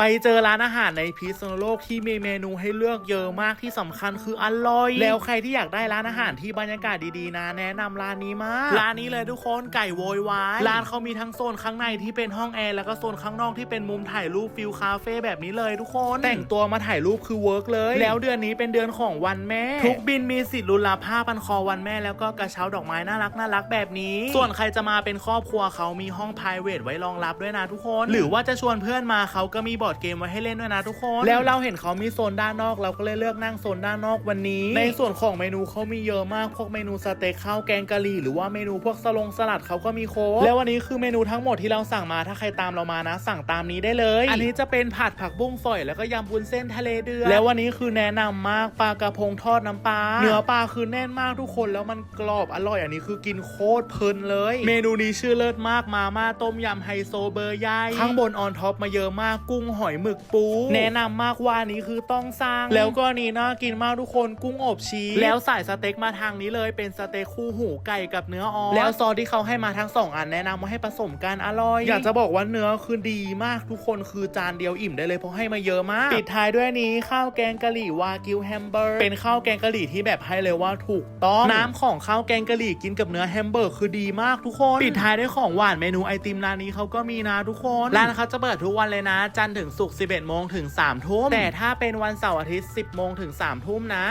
ไปเจอร้านอาหารในพิษณุโลกที่มีเมนูให้เลือกเยอะมากที่สำคัญคืออร่อย แล้วใครที่อยากได้ร้านอาหารที่บรรยากาศดีๆนะ แนะนำร้านนี้มากร้านนี้เลยทุกคนไก่โวยวายร้านเขามีทั้งโซนข้างในที่เป็นห้องแอร์แล้วก็โซนข้างนอกที่เป็นมุมถ่ายรูปฟิลคาเฟ่แบบนี้เลยทุกคน แต่งตัวมาถ่ายรูปคือเวิร์กเลย แล้วเดือนนี้เป็นเดือนของวันแม่ ทุกบินมีสิทธิ์ลุ้นรับผ้าพันคอวันแม่แล้วก็กระเช้าดอกไม้น่ารักน่ารักแบบนี้ ส่วนใครจะมาเป็นครอบครัวเขามีห้อง p r i v a t ไว้รองรับด้วยนะทุกคน หรือว่าจะชวนเพื่อนมาเขาก็มีบอร์ดเกมไว้ให้เล่นด้วยนะทุกคน แล้วเราเห็นเขามีโซนด้านนอกเราก็เลยเลือกนั่งโซนด้านนอกวันนี้ ในส่วนของเมนูเขามีเยอะมากพวกเมนูสเต็กข้าวแกงกะหรี่หรือว่าเมนูพวกสลงสลัดเขาก็มีโค้กแล้ววันนี้คือเมนูทั้งหมดที่เราสั่งมาถ้าใครตามเรามานะ สั่งตามนี้ได้เลย อันนี้จะเป็นผัดผักบุ้งฝอยแล้วก็ยำวุ้นเส้นทะเลเดือดแล้ววันนี้คือแนะนำมากปลากระพงทอดน้ำปลาเนื้อปลาคือแน่นมากทุกคนแล้วมันกรอบอร่อยอันนี้คือกินโคตรเพลินเลย เมนูนี้ชื่อเลิศมากมาม่าต้มยำไฮโซเบอร์ใหญ่ข้างบนออนท็อปมาเยอะมากกุ้งหอยหมึกปู แนะนำมากว่านี้คือต้องสร้าง แล้วก็นี่น่ากินมากทุกคนกุ้งอบชีสแล้วใส่สเต็กมาทางนี้เลยเป็นสเต็กคู่หูไก่กับเนื้อออนแล้วซอสที่เขาให้มาทั้งสองอันแนะนำว่าให้ผสมกันอร่อย อยากจะบอกว่าเนื้อคือดีมากทุกคนคือจานเดียวอิ่มได้เลยเพราะให้มาเยอะมาก ปิดท้ายด้วยนี้ข้าวแกงกะหรี่วากิวแฮมเบอร์ เป็นข้าวแกงกะหรี่ที่แบบให้เลยว่าถูกต้องน้ำของข้าวแกงกะหรี่กินกับเนื้อแฮมเบอร์คือดีมากทุกคน ปิดท้ายด้วยของหวานเมนูไอติมร้านนี้เขาก็มีนะทุกคนร้านเขาจะเปิดทุกวันเลยนะจันทร์ถึงศุกร์11โมงถึง3ทุ่มแต่ถ้าเป็นวันเสาร์อาทิตย์ 10โมงถึง3ทุ่มนะ